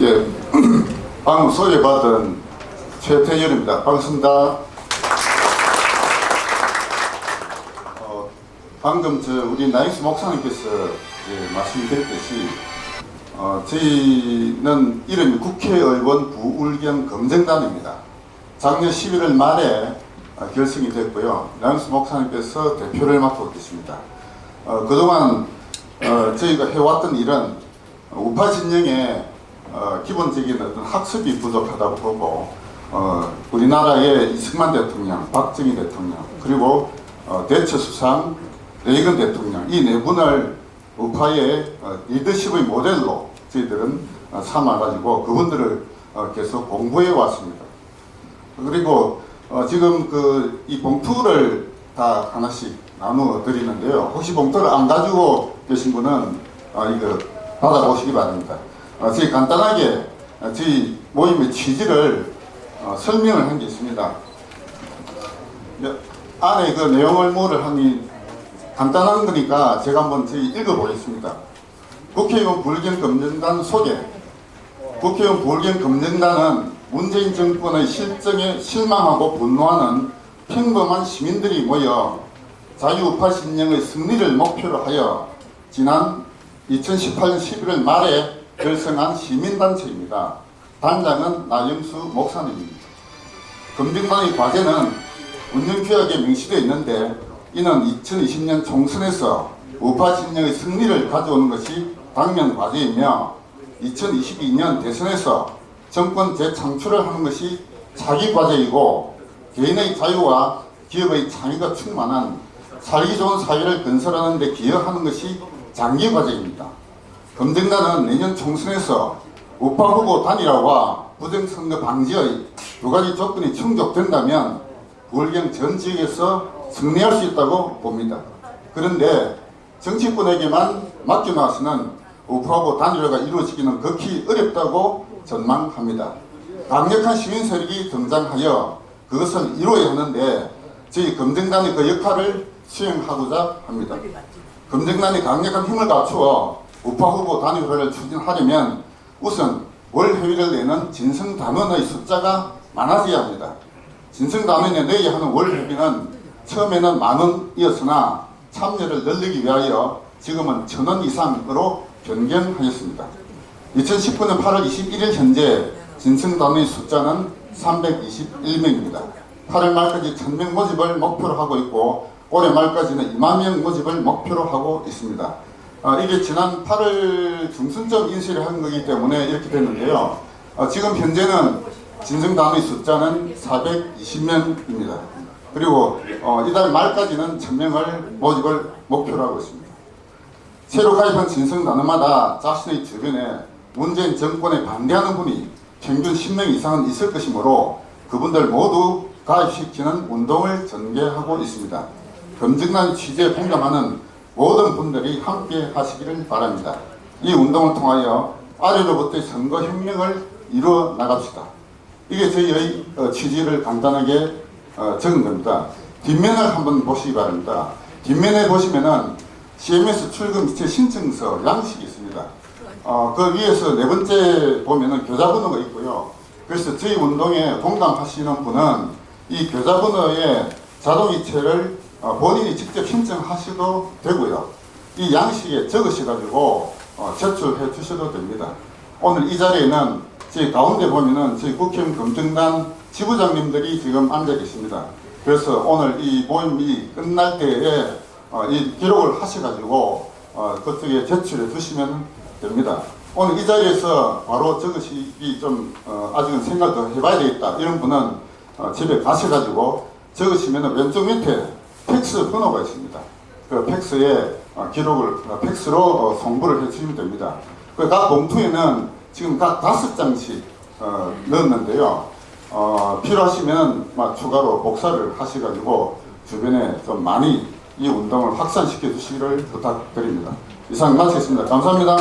예, 방금 소개받은 최태열입니다. 반갑습니다. 어, 방금 저 우리 나이스 목사님께서 말씀드렸듯이 어, 저희는 이름이 국회의원 부울경 검증단입니다. 작년 11월 말에 어, 결성이 됐고요. 나이스 목사님께서 대표를 맡고 계십니다. 어, 그동안 어, 저희가 해왔던 일은 우파 진영의 어, 기본적인 어떤 학습이 부족하다고 보고 어, 우리나라의 이승만 대통령, 박정희 대통령 그리고 어, 대처 수상 레이건 대통령 이 네 분을 우파의 어, 리더십의 모델로 저희들은 어, 삼아가지고 그분들을 어, 계속 공부해 왔습니다. 그리고 어, 지금 그 이 봉투를 다 하나씩 나누어 드리는데요. 혹시 봉투를 안 가지고 계신 분은 어, 이거 받아보시기 바랍니다. 어, 저희 간단하게 어, 저희 모임의 취지를 어, 설명을 한 게 있습니다. 네, 안에 그 내용을 뭐를 하니 간단한 거니까 제가 한번 저희 읽어보겠습니다. 국회의원 불경 검증단 소개. 국회의원 불경 검증단은 문재인 정권의 실정에 실망하고 분노하는 평범한 시민들이 모여 자유우파 신령의 승리를 목표로 하여 지난 2018년 11월 말에 결성한 시민단체입니다. 단장은 나영수 목사님입니다. 검증단의 과제는 운영규약에 명시되어 있는데 이는 2020년 총선에서 우파 진영의 승리를 가져오는 것이 당면 과제이며 2022년 대선에서 정권 재창출을 하는 것이 차기 과제이고 개인의 자유와 기업의 창의가 충만한 살기 좋은 사회를 건설하는 데 기여하는 것이 장기 과제입니다. 검증단은 내년 총선에서 우파 후보 단일화와 부정선거 방지의 두 가지 조건이 충족된다면 부울경 전 지역에서 승리할 수 있다고 봅니다. 그런데 정치권에게만 맡겨놔서는 우파 후보 단일화가 이루어지기는 극히 어렵다고 전망합니다. 강력한 시민 세력이 등장하여 그것을 이루어야 하는데 저희 검증단이 그 역할을 수행하고자 합니다. 검증단이 강력한 힘을 갖추어 우파 후보 단일화를 추진하려면 우선 월 회비를 내는 진성 단원의 숫자가 많아져야 합니다. 진성 단원에 내야 하는 월 회비는 처음에는 만 원이었으나 참여를 늘리기 위하여 지금은 천 원 이상으로 변경하였습니다. 2019년 8월 21일 현재 진성 단원의 숫자는 321명입니다. 8월 말까지 1000명 모집을 목표로 하고 있고 올해 말까지는 2만 명 모집을 목표로 하고 있습니다. 아, 이게 지난 8월 중순쯤 인쇄를 한 거기 때문에 이렇게 됐는데요. 아, 지금 현재는 진성단의 숫자는 420명입니다. 그리고 어, 이달 말까지는 1000명을 모집을 목표로 하고 있습니다. 새로 가입한 진성 단원마다 자신의 주변에 문재인 정권에 반대하는 분이 평균 10명 이상은 있을 것이므로 그분들 모두 가입시키는 운동을 전개하고 있습니다. 검증난 취지에 공감하는 모든 분들이 함께 하시기를 바랍니다. 이 운동을 통하여 아래로부터의 선거 혁명을 이루어 나갑시다. 이게 저희의 어, 취지를 간단하게 어, 적은 겁니다. 뒷면을 한번 보시기 바랍니다. 뒷면에 보시면은 CMS 출금 이체 신청서 양식이 있습니다. 어, 그 위에서 네 번째 보면은 교자번호가 있고요. 그래서 저희 운동에 공감하시는 분은 이 교자번호에 자동이체를 어, 본인이 직접 신청하셔도 되고요. 이 양식에 적으셔가지고 어, 제출해 주셔도 됩니다. 오늘 이 자리에는 저희 가운데 보면은 저희 국회의원 검증단 지부장님들이 지금 앉아 계십니다. 그래서 오늘 이 모임이 끝날 때에 어, 이 기록을 하셔가지고 어, 그쪽에 제출해 주시면 됩니다. 오늘 이 자리에서 바로 적으시기 좀 어, 아직은 생각 더 해봐야 되겠다 이런 분은 어, 집에 가셔가지고 적으시면 왼쪽 밑에 팩스 번호가 있습니다. 그 팩스에 어, 기록을 어, 팩스로 어, 송부를 해주시면 됩니다. 그 각 봉투에는 지금 각 다섯 장씩 어, 넣었는데요. 어, 필요하시면 막 추가로 복사를 하셔가지고 주변에 좀 많이 이 운동을 확산시켜 주시기를 부탁드립니다. 이상 마치겠습니다. 감사합니다.